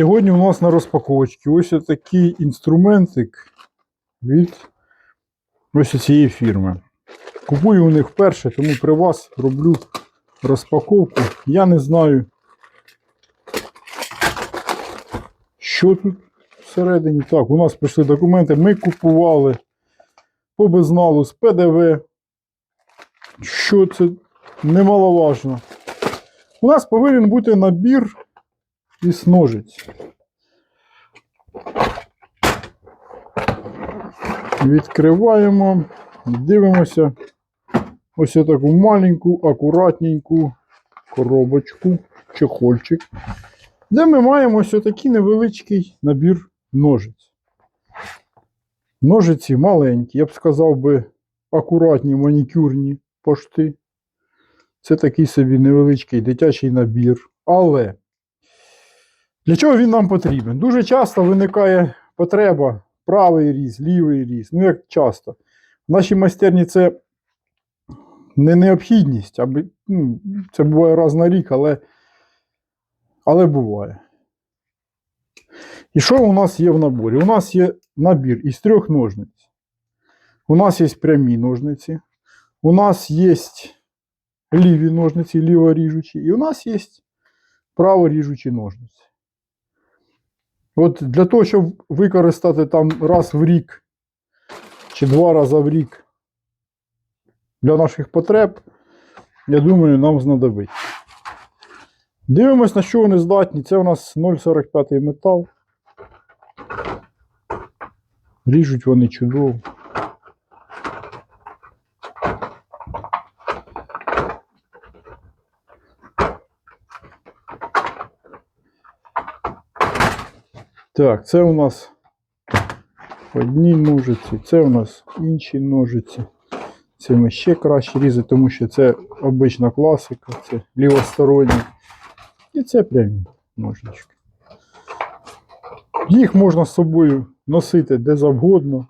Сьогодні у нас на розпаковочці ось такий інструментик від ось цієї фірми. Купую у них вперше, тому при вас роблю розпаковку. Я не знаю, що тут всередині. Так, у нас прийшли документи. Ми купували по безналу з ПДВ. Що це немаловажно. У нас повинен бути набір із ножиць. Відкриваємо, дивимося ось таку маленьку, акуратненьку коробочку, чехольчик, де ми маємо ось такий невеличкий набір ножиць. Ножиці маленькі, я б сказав би, акуратні манікюрні пошти. Це такий собі невеличкий дитячий набір. Але для чого він нам потрібен? Дуже часто виникає потреба правий різ, лівий різ. Ну, як часто. В нашій майстерні це не необхідність, аби, ну, це буває раз на рік, але, але буває. І що у нас є в наборі? У нас є набір із трьох ножниць. У нас є прямі ножниці, у нас є ліві ножниці, ліворіжучі, і у нас є праворіжучі ножниці. От для того, щоб використати там раз в рік чи два рази в рік для наших потреб, я думаю, нам знадобить. Дивимось, на що вони здатні. Це у нас 0,45 метал. Ріжуть вони чудово. Так, це у нас одні ножиці, це у нас інші ножиці. Це ми ще краще різати, тому що це обична класика, це лівосторонні. І це прямі ножички. Їх можна з собою носити де завгодно.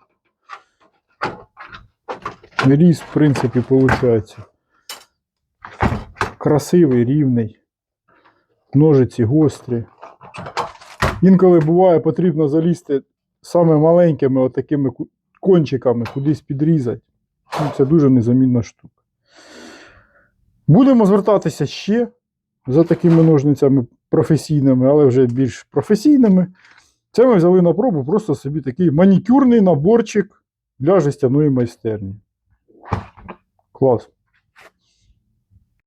Різ, в принципі, виходить красивий, рівний. Ножиці гострі. Інколи буває потрібно залізти саме маленькими отакими кончиками кудись підрізати. Ну, Це дуже незамінна штука. Будемо звертатися ще за такими ножницями професійними, але вже більш професійними. Це ми взяли на пробу просто собі такий манікюрний наборчик для жестяної майстерні. Клас.